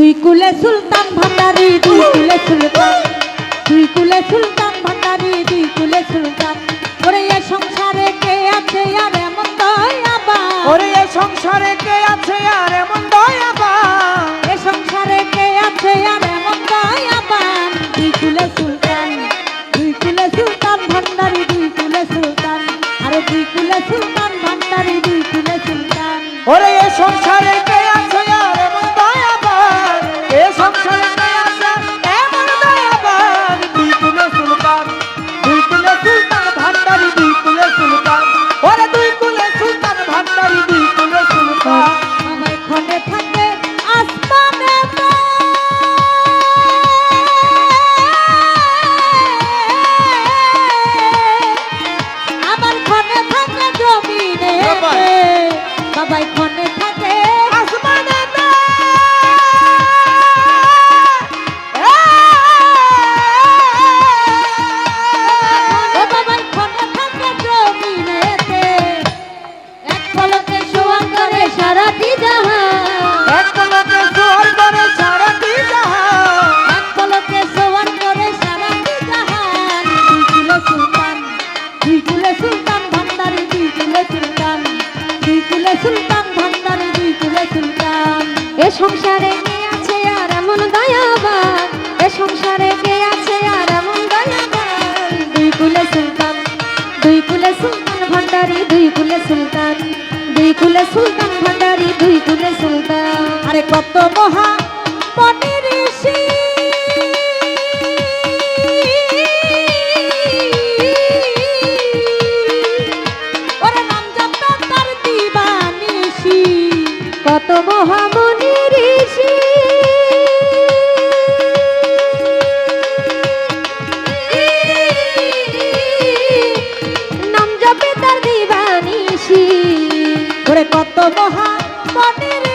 দুই কুলে সুলতান ভান্ডারি দুই কুলে সুলতান দুই কুলে সুলতান ভান্ডারি দুই কুলে সুলতান। ওরে এ সংসারে কে আছে আর এমন দয়াবা ওরে এ সংসারে কে আছে আর এমন দয়াবান এ সংসারে কে আছে আর এমন দয়াবান দুই কুলে সুলতান দুই কুলে সুলতান ভান্ডারি দুই কুলে সুলতান। আরে দুই কুলে সুলতান ভান্ডারি দুই কুলে সুলতান। ওরে এ সংসারে বাবাই ক্ষণে থাকে। আসমানে ও সংসারে কে আছে আর এমন দয়াবান? এ সংসারে কে আছে আর এমন দয়াবান? দুই কুলে সুলতান দুই কুলে সুলতান ভান্ডারি দুই কুলে সুলতান দুই কুলে সুলতান ভান্ডারি দুই কুলে সুলতান। আরে কত মহা মনি ঋষি। কত মহামনি ওরে কত মহা ঋষি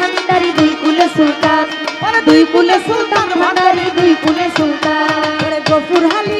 ভান্ডারি দুই কুলে সুলতান। দুই কুলে সুলতান ভান্ডারি দুই কুলে সুলতান। গফুর হালি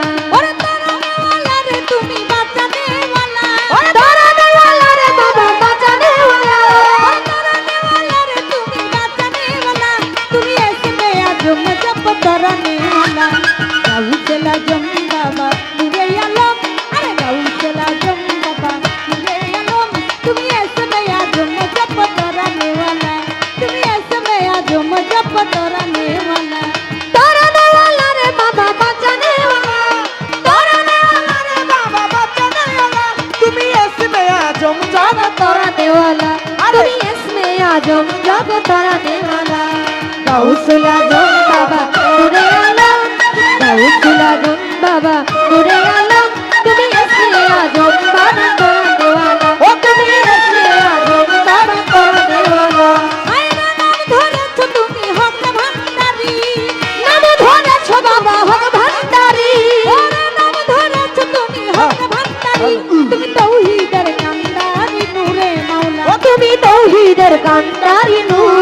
वाला अरे इसमें आ जाओ लोग तराने वाला गौसला जो बाबा, उड़े आलम गौसला जो बाबा, उड़े आलम तुम्हें इसमें आ जाओ बाबा তুমি তৌহিদের কান্তারি নূর।